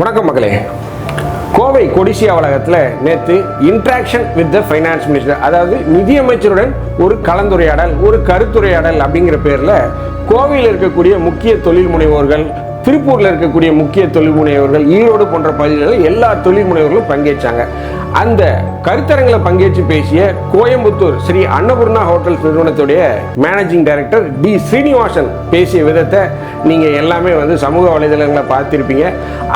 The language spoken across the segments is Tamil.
வணக்கம் மக்களே. கோவை கொடிசியா அலுவலகத்தில் நேற்று interaction with the finance minister அதாவது நிதியமைச்சருடன் ஒரு கலந்துரையாடல் ஒரு கருத்துரையாடல் அப்படிங்கிற பேரில் கோவையில் இருக்கக்கூடிய முக்கிய தொழில் முனைவோர்கள் திருப்பூரில் இருக்கக்கூடிய முக்கிய தொழில் முனைவர்கள் ஈரோடு போன்ற பகுதிகளில் எல்லா தொழில் முனைவர்களும் பங்கேற்றாங்க. அந்த கருத்தரங்களை பங்கேற்று பேசிய கோயம்புத்தூர் ஸ்ரீ அன்னபூர்ணா ஹோட்டல்ஸ் நிறுவனத்துடைய மேனேஜிங் டைரக்டர் டி ஸ்ரீனிவாசன் பேசிய விதத்தை நீங்கள் எல்லாமே வந்து சமூக வலைதளங்களை பார்த்துருப்பீங்க.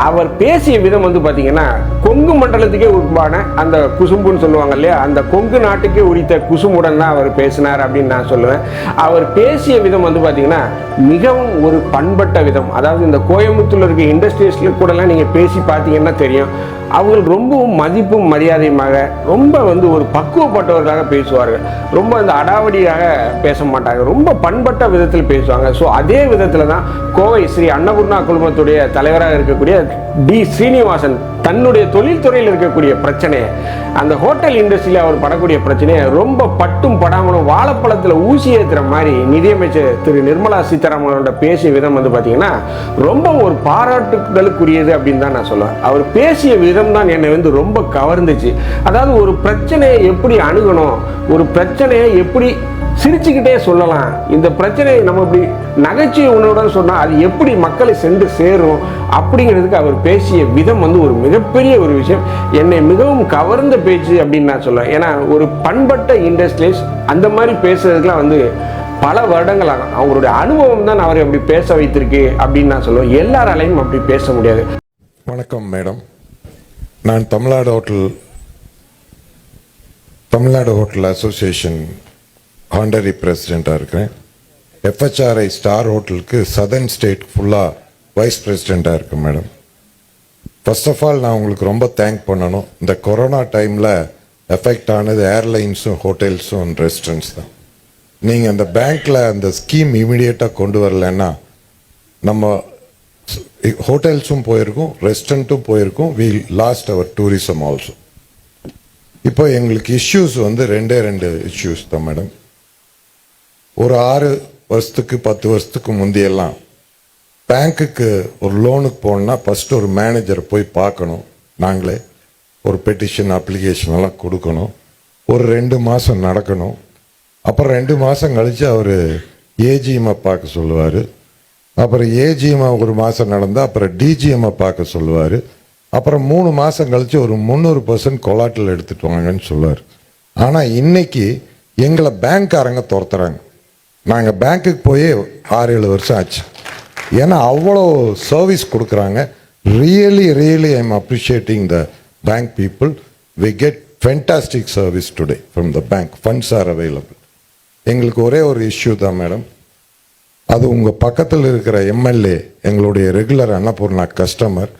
அவர் பேசிய விதம் வந்து பார்த்தீங்கன்னா கொங்கு மண்டலத்துக்கே உட்பான அந்த குசும்புன்னு சொல்லுவாங்க இல்லையா? அந்த கொங்கு நாட்டுக்கே உரித்த குசும்புடன் தான் அவர் பேசினார் அப்படின்னு நான் சொல்லுவேன். அவர் பேசிய விதம் வந்து பார்த்தீங்கன்னா மிகவும் ஒரு பண்பட்ட விதம். அதாவது இந்த கோயம்புத்தூரில் இருக்க இண்டஸ்ட்ரீஸ்ல கூடலாம் நீங்கள் பேசி பார்த்தீங்கன்னா தெரியும். அவர்கள் ரொம்பவும் மதிப்பும் மரியாதையுமாக ரொம்ப வந்து ஒரு பக்குவப்பட்டவர்களாக பேசுவார்கள். ரொம்ப அந்த அடாவடியாக பேச மாட்டாங்க ரொம்ப பண்பட்ட விதத்தில் பேசுவாங்க. ஸோ அதே விதத்தில் தான் கோவை ஸ்ரீ அன்னபூர்ணா குழுமத்துடைய தலைவராக இருக்கக்கூடிய டி ஸ்ரீனிவாசன் தன்னுடைய தொழில்துறையில் இருக்கக்கூடிய பிரச்சனையை அந்த ஹோட்டல் இண்டஸ்ட்ரியில் அவர் படக்கூடிய பிரச்சனையை ரொம்ப பட்டும் படாமலும் வாழைப்பழத்தில் ஊசி ஏற்றுற மாதிரி நிதியமைச்சர் திரு நிர்மலா சீதாராமனோட பேசிய விதம் வந்து பார்த்தீங்கன்னா ரொம்ப ஒரு பாராட்டுதலுக்குரியது அப்படின்னு தான் நான் சொல்லுவேன். அவர் பேசிய விதம் தான் என்னை வந்து ரொம்ப கவர்ந்துச்சு. அதாவது ஒரு பிரச்சனையை எப்படி அணுகணும் ஒரு பிரச்சனையை எப்படி சிரிச்சுக்கிட்டே சொல்லலாம் இந்த பிரச்சனையை நம்ம இப்படி நகைச்சுவை உணவுடன் சொன்னால் அது எப்படி மக்களை சென்று சேரும் அப்படிங்கிறதுக்கு அவர் பேசிய விதம் வந்து ஒரு மிக மிகப்பெரிய ஒரு விஷயம். என்னை மிகவும் கவர்ந்த பேச்சு அப்படின்னு நான் சொல்லுவேன். ஏன்னா ஒரு பண்பட்ட இண்டஸ்ட்ரீஸ் அந்த மாதிரி பேசுறதுக்குலாம் வந்து பல வருடங்கள் அவங்களுடைய அனுபவம் தான் அவரை அப்படி பேச வைத்திருக்கு அப்படின்னு நான் சொல்லுவேன். எல்லாராலையும் அப்படி பேச முடியாது. வணக்கம் மேடம். நான் Tamil Nadu hotel Tamil Nadu hotel association honorary பிரசிடெண்ட்டாக இருக்கிறேன். எஃப்ஹெச்ஆர்ஐ ஸ்டார் ஹோட்டலுக்கு சதர்ன் ஸ்டேட் ஃபுல்லாக வைஸ் பிரசிடெண்ட்டாக இருக்கேன் மேடம். ஃபர்ஸ்ட் ஆஃப் ஆல் நான் உங்களுக்கு ரொம்ப தேங்க் பண்ணணும். இந்த கொரோனா டைமில் எஃபெக்ட் ஆனது ஏர்லைன்ஸும் ஹோட்டல்ஸும் ரெஸ்டாரண்ட்ஸ் தான். நீங்கள் அந்த பேங்க்கில் அந்த ஸ்கீம் இமிடியேட்டாக கொண்டு வரலன்னா நம்ம ஹோட்டல்ஸும் போயிருக்கோம் ரெஸ்டாரண்ட்டும் போயிருக்கோம். We lost our tourism also இப்போ எங்களுக்கு இஷ்யூஸ் வந்து ரெண்டே ரெண்டு இஷ்யூஸ் தான் மேடம் ஒரு ஆறு வருஷத்துக்கு பத்து வருஷத்துக்கு முந்தையெல்லாம் பேங்க்குக்கு ஒரு லோனுக்கு போகணுன்னா ஃபஸ்ட்டு ஒரு மேனேஜரை போய் பார்க்கணும். நாங்களே ஒரு பெட்டிஷன் அப்ளிகேஷன் எல்லாம் கொடுக்கணும். ஒரு ரெண்டு மாதம் நடக்கணும். அப்புறம் ரெண்டு மாதம் கழித்து அவர் ஏஜிஎம்மை பார்க்க சொல்லுவார். அப்புறம் ஏஜிஎம்ஐ ஒரு மாதம் நடந்தால் அப்புறம் டிஜிஎம்ஐ பார்க்க சொல்லுவார். அப்புறம் மூணு மாதம் கழித்து ஒரு முந்நூறு பர்சன்ட் கொலாட்டில் எடுத்துகிட்டு வாங்கன்னு சொல்லுவார். ஆனால் இன்றைக்கி எங்களை பேங்க்காரங்க துரத்துறாங்க. நாங்கள் பேங்க்குக்கு போய் ஆறு ஏழு வருஷம் ஆச்சு. ஏன்னா அவ்வளோ சர்வீஸ் கொடுக்குறாங்க. Really really I am appreciating the bank people we get fantastic service today from the bank funds are available எங்களுக்கு ஒரே ஒரு இஷ்யூ தான் மேடம் அது உங்கள் பக்கத்தில் இருக்கிற எம்எல்ஏ எங்களுடைய ரெகுலர் அன்னபூர்ணா கஸ்டமர்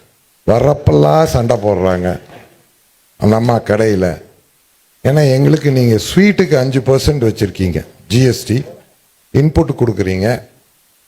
வர்றப்பெல்லாம் சண்டை போடுறாங்க. அந்த அம்மா கடையில். ஏன்னா எங்களுக்கு நீங்கள் ஸ்வீட்டுக்கு அஞ்சு பர்சன்ட் வச்சுருக்கீங்க. ஜிஎஸ்டி இன்புட் கொடுக்குறீங்க.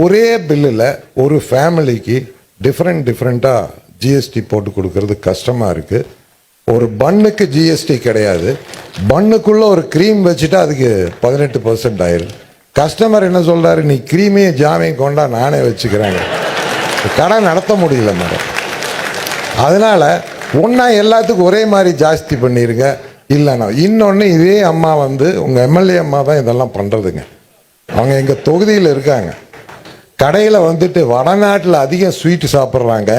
ஒரே பில்லில் ஒரு ஃபேமிலிக்கு டிஃப்ரெண்ட் டிஃப்ரெண்ட்டாக ஜிஎஸ்டி போட்டு கொடுக்கறது கஷ்டமாக இருக்குது ஒரு பன்னுக்கு ஜிஎஸ்டி கிடையாது. பண்ணுக்குள்ளே ஒரு க்ரீம் வச்சுட்டா அதுக்கு பதினெட்டு பர்சன்ட் ஆயிரும். கஸ்டமர் என்ன சொல்கிறாரு நீ க்ரீமையும் ஜாமையும் கொண்டா நானே வச்சுக்கிறாங்க கடை நடத்த முடியல மேடம். அதனால் ஒன்றா எல்லாத்துக்கும் ஒரே மாதிரி ஜாஸ்தி பண்ணிருங்க. இல்லைண்ணா இன்னொன்று இதே அம்மா வந்து உங்கள் எம்எல்ஏ அம்மா தான் இதெல்லாம் பண்ணுறதுங்க அவங்க எங்கள் தொகுதியில் இருக்காங்க. கடையில் வந்துட்டு வடநாட்டில் அதிகம் ஸ்வீட் சாப்பிட்றாங்க.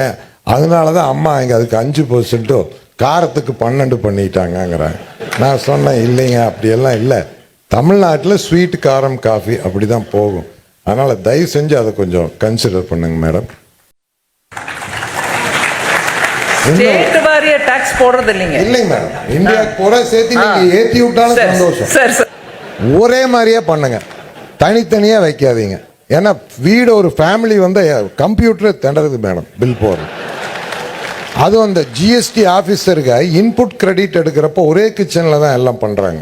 அதனால தான் அம்மா இங்கே அதுக்கு அஞ்சு பர்சன்ட்டும் காரத்துக்கு பன்னெண்டு பண்ணிட்டாங்கங்கிறாங்க. நான் சொன்னேன் இல்லைங்க அப்படியெல்லாம் இல்லை. தமிழ்நாட்டில் ஸ்வீட் காரம் காஃபி அப்படி தான் போகும். அதனால் தயவு செஞ்சு அதை கொஞ்சம் கன்சிடர் பண்ணுங்க மேடம் டாக்ஸ் போடுறது இல்லைங்க. இல்லைங்க மேடம் இந்தியா பூரா சேர்த்து நீங்கள் ஏற்றி விட்டாலும் சந்தோஷம். ஒரே மாதிரியே பண்ணுங்க. தனித்தனியா வைக்காதீங்க. ஏன்னா வீடு ஒரு ஃபேமிலி வந்து கம்ப்யூட்டர் திணறுது மேடம் பில் போடுறது அதுவும் அந்த ஜிஎஸ்டி ஆஃபீஸருக்கு இன்புட் கிரெடிட் எடுக்கிறப்போ ஒரே கிச்சனில் தான் எல்லாம் பண்ணுறாங்க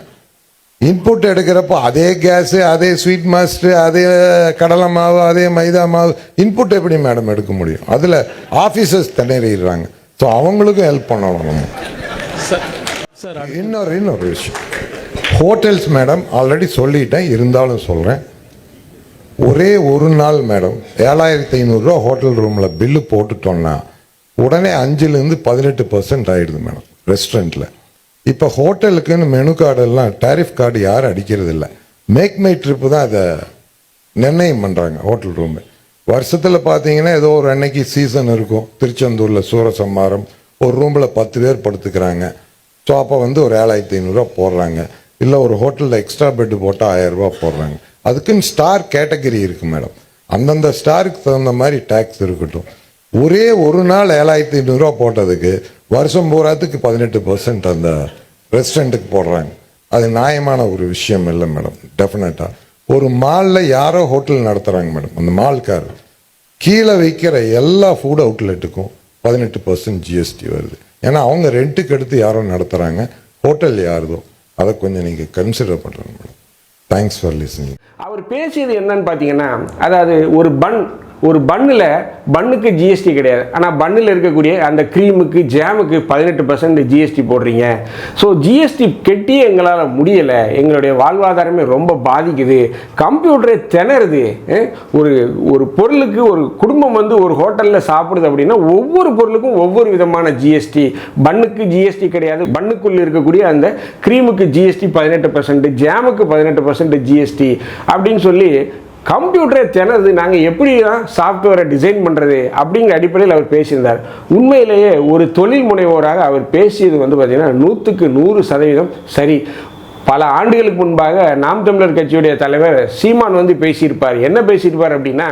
இன்புட் எடுக்கிறப்போ அதே கேஸு அதே ஸ்வீட் மாஸ்டர் அதே கடலை மாவு அதே மைதா மாவு இன்புட் எப்படி மேடம் எடுக்க முடியும்? அதில் ஆஃபீஸர்ஸ் திணறிடுறாங்க. ஸோ அவங்களுக்கும் ஹெல்ப் பண்ணணும் நம்ம. இன்னொரு இன்னொரு விஷயம். ஹோட்டல்ஸ் மேடம் ஆல்ரெடி சொல்லிட்டேன் இருந்தாலும் சொல்கிறேன் ஒரே ஒரு நாள் மேடம் ஏழாயிரத்தி ஐநூறுரூவா ஹோட்டல் ரூமில் பில்லு போட்டுட்டோம்னா உடனே அஞ்சுலேருந்து பதினெட்டு பர்சன்ட் ஆகிடுது மேடம் ரெஸ்டாரண்ட்டில் இப்போ ஹோட்டலுக்குன்னு மெனு கார்டெல்லாம் டேரிஃப் கார்டு யாரும் அடிக்கிறது இல்லை மேக் மை ட்ரிப்பு தான் அதை நிர்ணயம் பண்ணுறாங்க ஹோட்டல் ரூமு வருஷத்தில் பார்த்தீங்கன்னா ஏதோ ஒரு அன்னைக்கு சீசன் இருக்கும். திருச்செந்தூரில் சூரசம்மாரம் ஒரு ரூமில் பத்து பேர் படுத்துக்கிறாங்க. ஸோ அப்போ வந்து ஒரு ஏழாயிரத்தி ஐநூறுரூவா போடுறாங்க. இல்லை ஒரு ஹோட்டலில் எக்ஸ்ட்ரா பெட்டு போட்டால் ஆயிரரூபா போடுறாங்க. அதுக்குன்னு ஸ்டார் கேட்டகரி இருக்கு மேடம் அந்தந்த ஸ்டாருக்கு தகுந்த மாதிரி டேக்ஸ் இருக்கட்டும். ஒரே ஒரு நாள் ஏழாயிரத்தி ஐநூறுரூவா போட்டதுக்கு வருஷம் பூராத்துக்கு பதினெட்டு பர்சன்ட் அந்த ரெஸ்டாரண்ட்டுக்கு போடுறாங்க. அது நியாயமான ஒரு விஷயம் இல்லை மேடம் டெஃபினட்டாக ஒரு மாலில் யாரோ ஹோட்டல் நடத்துகிறாங்க மேடம் அந்த மால்கார் கீழே வைக்கிற எல்லா ஃபுட் அவுட்லெட்டுக்கும் பதினெட்டு பர்சன்ட் ஜிஎஸ்டி வருது. ஏன்னா அவங்க ரெண்ட்டுக்கு எடுத்து யாரோ நடத்துகிறாங்க ஹோட்டல் யாருதோ. அதை கொஞ்சம் நீங்கள் கன்சிடர் பண்ணுறாங்க மேடம் தேங்க்ஸ் ஃபார் லிசனிங் அவர் பேசியது என்னன்னு பார்த்தீங்கன்னா அதாவது ஒரு பன் ஒரு பன்னில் பன்னுக்கு ஜிஎஸ்டி கிடையாது. ஆனால் பன்னில் இருக்கக்கூடிய அந்த க்ரீமுக்கு ஜாமுக்கு பதினெட்டு பர்சன்ட் ஜிஎஸ்டி போடுறீங்க. ஸோ ஜிஎஸ்டி கெட்டி எங்களால் முடியலை. எங்களுடைய வாழ்வாதாரமே ரொம்ப பாதிக்குது. கம்ப்யூட்டரே திணறுது. ஒரு ஒரு பொருளுக்கு ஒரு குடும்பம் வந்து ஒரு ஹோட்டலில் சாப்பிடுது அப்படின்னா ஒவ்வொரு பொருளுக்கும் ஒவ்வொரு விதமான ஜிஎஸ்டி பன்னுக்கு ஜிஎஸ்டி கிடையாது. பன்னுக்குள்ளே இருக்கக்கூடிய அந்த க்ரீமுக்கு ஜிஎஸ்டி பதினெட்டு பர்சன்ட் ஜாமுக்கு பதினெட்டு பர்சன்ட் ஜிஎஸ்டி அப்படின்னு சொல்லி கம்ப்யூட்டரே திணறுது நாங்கள் எப்படி தான் சாஃப்ட்வேரை டிசைன் பண்ணுறது அப்படிங்கிற அடிப்படையில் அவர் பேசியிருந்தார். உண்மையிலேயே ஒரு தொழில் முனைவோராக அவர் பேசியது வந்து பார்த்திங்கன்னா நூற்றுக்கு நூறு சதவீதம் சரி. பல ஆண்டுகளுக்கு முன்பாக நாம் தமிழர் கட்சியுடைய தலைவர் சீமான் வந்து பேசியிருப்பார். என்ன பேசியிருப்பார் அப்படின்னா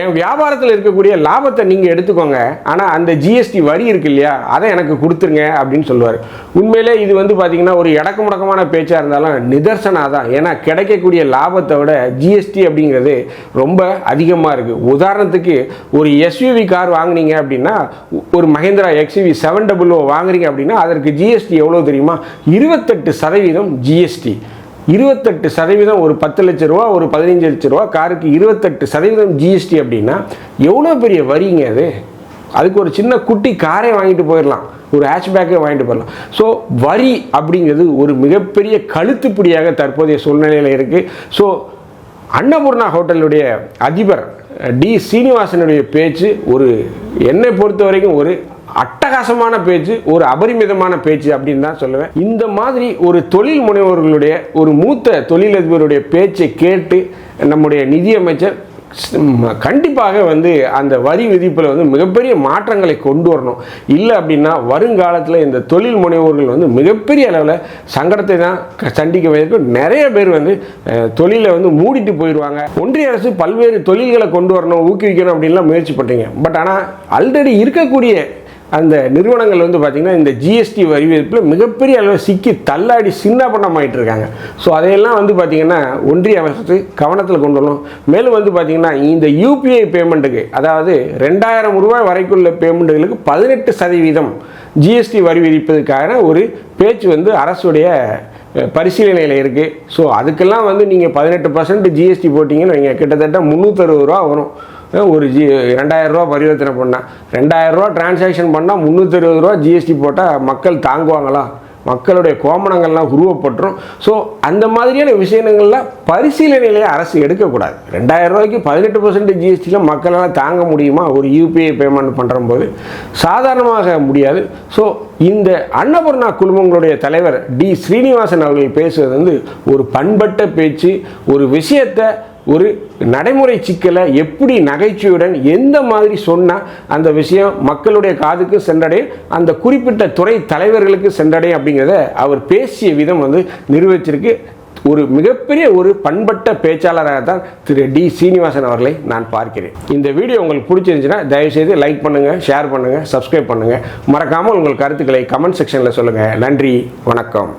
என் வியாபாரத்தில் இருக்கக்கூடிய லாபத்தை நீங்கள் எடுத்துக்கோங்க. ஆனால் அந்த ஜிஎஸ்டி வரி இருக்கு இல்லையா அதை எனக்கு கொடுத்துருங்க அப்படின்னு சொல்லுவார். உண்மையிலே இது வந்து பார்த்தீங்கன்னா ஒரு இடக்கு முடக்கமான பேச்சாக இருந்தாலும் நிதர்சனாக தான் ஏன்னா கிடைக்கக்கூடிய லாபத்தை விட ஜிஎஸ்டி அப்படிங்கிறது ரொம்ப அதிகமாக இருக்குது உதாரணத்துக்கு ஒரு எஸ்யூவி கார் வாங்குனீங்க அப்படின்னா ஒரு Mahindra XUV seven double O வாங்குறீங்க அப்படின்னா அதற்கு ஜிஎஸ்டி எவ்வளோ தெரியுமா? இருபத்தெட்டு சதவீதம் ஜிஎஸ்டி இருபத்தெட்டு சதவீதம் ஒரு பத்து லட்ச ரூபா ஒரு பதினஞ்சு லட்ச ரூபா காருக்கு இருபத்தெட்டு சதவீதம் ஜிஎஸ்டி அப்படின்னா எவ்வளோ பெரிய வரிங்க அது? அதுக்கு ஒரு சின்ன குட்டி காரே வாங்கிட்டு போயிடலாம். ஒரு ஹேஷ்பேக்கே வாங்கிட்டு போயிடலாம். ஸோ வரி அப்படிங்கிறது ஒரு மிகப்பெரிய கழுத்துப்பிடியாக தற்போதைய சூழ்நிலையில் இருக்குது ஸோ அன்னபூர்ணா ஹோட்டலுடைய அதிபர் டி சீனிவாசனுடைய பேச்சு ஒரு என்னை பொறுத்த வரைக்கும் ஒரு அட்டகாசமான பேச்சு ஒரு அபரிமிதமான பேச்சு அப்படின்னு தான் சொல்லுவேன். இந்த மாதிரி ஒரு தொழில் முனைவோர்களுடைய ஒரு மூத்த தொழிலதிபருடைய பேச்சை கேட்டு நம்முடைய நிதியமைச்சர் கண்டிப்பாக வந்து அந்த வரி விதிப்பில் வந்து மிகப்பெரிய மாற்றங்களை கொண்டு வரணும். இல்லை அப்படின்னா வருங்காலத்தில் இந்த தொழில் முனைவோர்கள் வந்து மிகப்பெரிய அளவில் சங்கடத்தை தான் க- வைக்கும் நிறைய பேர் வந்து தொழிலை வந்து மூடிட்டு போயிடுவாங்க ஒன்றிய அரசு பல்வேறு தொழில்களை கொண்டு வரணும் ஊக்குவிக்கணும் அப்படின்லாம் முயற்சி பண்ணுறீங்க பட் ஆனால் ஆல்ரெடி இருக்கக்கூடிய அந்த நிறுவனங்கள் வந்து பார்த்திங்கன்னா இந்த ஜிஎஸ்டி வரி விதிப்பில் மிகப்பெரிய அளவில் சிக்கி தள்ளாடி சின்னப்பண்ணமாயிட்டு இருக்காங்க. ஸோ அதையெல்லாம் வந்து பார்த்திங்கன்னா ஒன்றிய அரசு கவனத்தில் கொண்டு வரணும் மேலும் வந்து பார்த்திங்கன்னா இந்த யூபிஐ பேமெண்ட்டுக்கு அதாவது ரெண்டாயிரம் ரூபாய் வரைக்குள்ள பேமெண்ட்டுகளுக்கு பதினெட்டு சதவீதம் ஜிஎஸ்டி வரி விதிப்பதற்கான ஒரு பேச்சு வந்து அரசுடைய பரிசீலனையில் இருக்குது ஸோ அதுக்கெல்லாம் வந்து நீங்கள் பதினெட்டு பர்சன்ட் ஜிஎஸ்டி போட்டிங்கன்னு வைங்க. கிட்டத்தட்ட முந்நூற்றறுபது ரூபா வரும். ஒரு ஜி ரெண்டாயிரம் ரூபா பரிவர்த்தனை பண்ணால் ரெண்டாயிரரூவா டிரான்சாக்ஷன் பண்ணால் முந்நூற்றி இருபது ரூபா ஜிஎஸ்டி போட்டால் மக்கள் தாங்குவாங்களா? மக்களுடைய கோமணங்கள்லாம் உருவப்பட்டுரும். ஸோ அந்த மாதிரியான விஷயங்கள்ல பரிசீலனையிலே அரசு எடுக்கக்கூடாது. ரெண்டாயிரம் ரூபாய்க்கு பதினெட்டு பர்சன்ட் ஜிஎஸ்டியில் மக்களால் தாங்க முடியுமா? ஒரு யூபிஐ பேமெண்ட் பண்ணுற போது சாதாரணமாக முடியாது. ஸோ இந்த அன்னபூர்ணா குழுமங்களுடைய தலைவர் டி ஸ்ரீனிவாசன் அவர்கள் பேசுவது வந்து ஒரு பண்பட்ட பேச்சு ஒரு விஷயத்தை ஒரு நடைமுறை சிக்கலை எப்படி நகைச்சுவையுடன் எந்த மாதிரி சொன்னால் அந்த விஷயம் மக்களுடைய காதுக்கு சென்றடையும் அந்த குறிப்பிட்ட துறை தலைவர்களுக்கு சென்றடையும் அப்படிங்கிறத அவர் பேசிய விதம் வந்து நிரூபிச்சிருக்கு. ஒரு மிகப்பெரிய ஒரு பண்பட்ட பேச்சாளராக தான் திரு டி சீனிவாசன் அவர்களை நான் பார்க்கிறேன். இந்த வீடியோ உங்களுக்கு பிடிச்சிருந்துச்சுன்னா தயவுசெய்து லைக் பண்ணுங்கள் ஷேர் பண்ணுங்கள் சப்ஸ்கிரைப் பண்ணுங்கள் மறக்காமல் உங்கள் கருத்துக்களை கமெண்ட் செக்ஷனில் சொல்லுங்கள் நன்றி வணக்கம்.